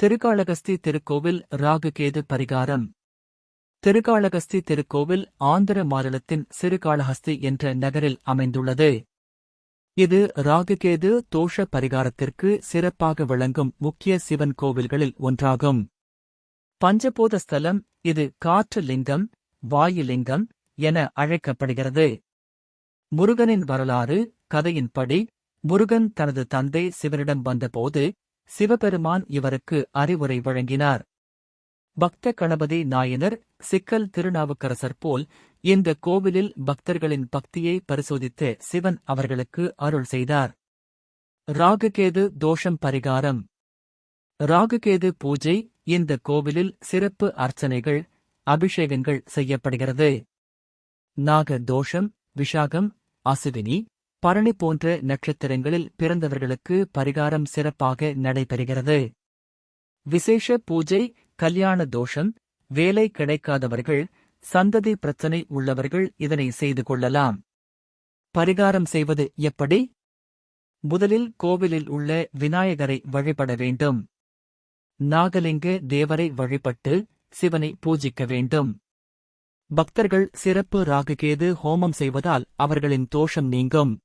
திருக்காளகஸ்தி திருக்கோவில் ராகுகேது பரிகாரம். திருக்காளகஸ்தி திருக்கோவில் ஆந்திர மாநிலத்தின் சிறுகாளஹஸ்தி என்ற நகரில் அமைந்துள்ளது. இது ராகுகேது தோஷ பரிகாரத்திற்கு சிறப்பாக விளங்கும் முக்கிய சிவன் கோவில்களில் ஒன்றாகும். பஞ்சபூத ஸ்தலம் இது காற்று லிங்கம் வாயு லிங்கம் என அழைக்கப்படுகிறது. முருகனின் வரலாறு கதையின்படி முருகன் தனது தந்தை சிவனிடம் வந்தபோது சிவபெருமான் இவருக்கு அறிவுரை வழங்கினார். பக்த கணபதி நாயனர் சிக்கல் திருநாவுக்கரசர் போல் இந்த கோவிலில் பக்தர்களின் பக்தியை பரிசோதித்து சிவன் அவர்களுக்கு அருள் செய்தார். ராகுகேது தோஷம் பரிகாரம். ராகுகேது பூஜை இந்த கோவிலில் சிறப்பு அர்ச்சனைகள் அபிஷேகங்கள் செய்யப்படுகிறது. நாக தோஷம் விஷாகம் அசுவினி பரணி போன்ற நட்சத்திரங்களில் பிறந்தவர்களுக்கு பரிகாரம் சிறப்பாக நடைபெறுகிறது. விசேஷ பூஜை கல்யாண தோஷம் வேலை கிடைக்காதவர்கள் சந்ததி பிரச்சனை உள்ளவர்கள் இதனை செய்து கொள்ளலாம். பரிகாரம் செய்வது எப்படி? முதலில் கோவிலில் உள்ள விநாயகரை வழிபட வேண்டும். நாகலிங்க தேவரை வழிபட்டு சிவனை பூஜிக்க வேண்டும். பக்தர்கள் சிறப்பு ராகுகேது ஹோமம் செய்வதால் அவர்களின் தோஷம் நீங்கும்.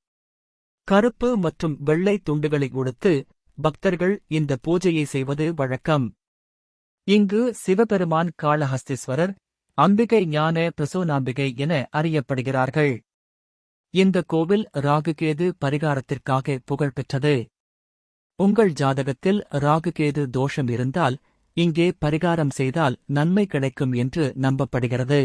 கருப்பு மற்றும் வெள்ளை துண்டுகளை உடுத்து பக்தர்கள் இந்த பூஜையை செய்வது வழக்கம். இங்கு சிவபெருமான் காளஹஸ்தீஸ்வரர் அம்பிகை ஞான பிரசோனாம்பிகை என அறியப்படுகிறார்கள். இந்த கோவில் ராகுகேது பரிகாரத்திற்காக புகழ்பெற்றது உங்கள் ஜாதகத்தில் ராகுகேது தோஷம் இருந்தால் இங்கே பரிகாரம் செய்தால் நன்மை கிடைக்கும் என்று நம்பப்படுகிறது.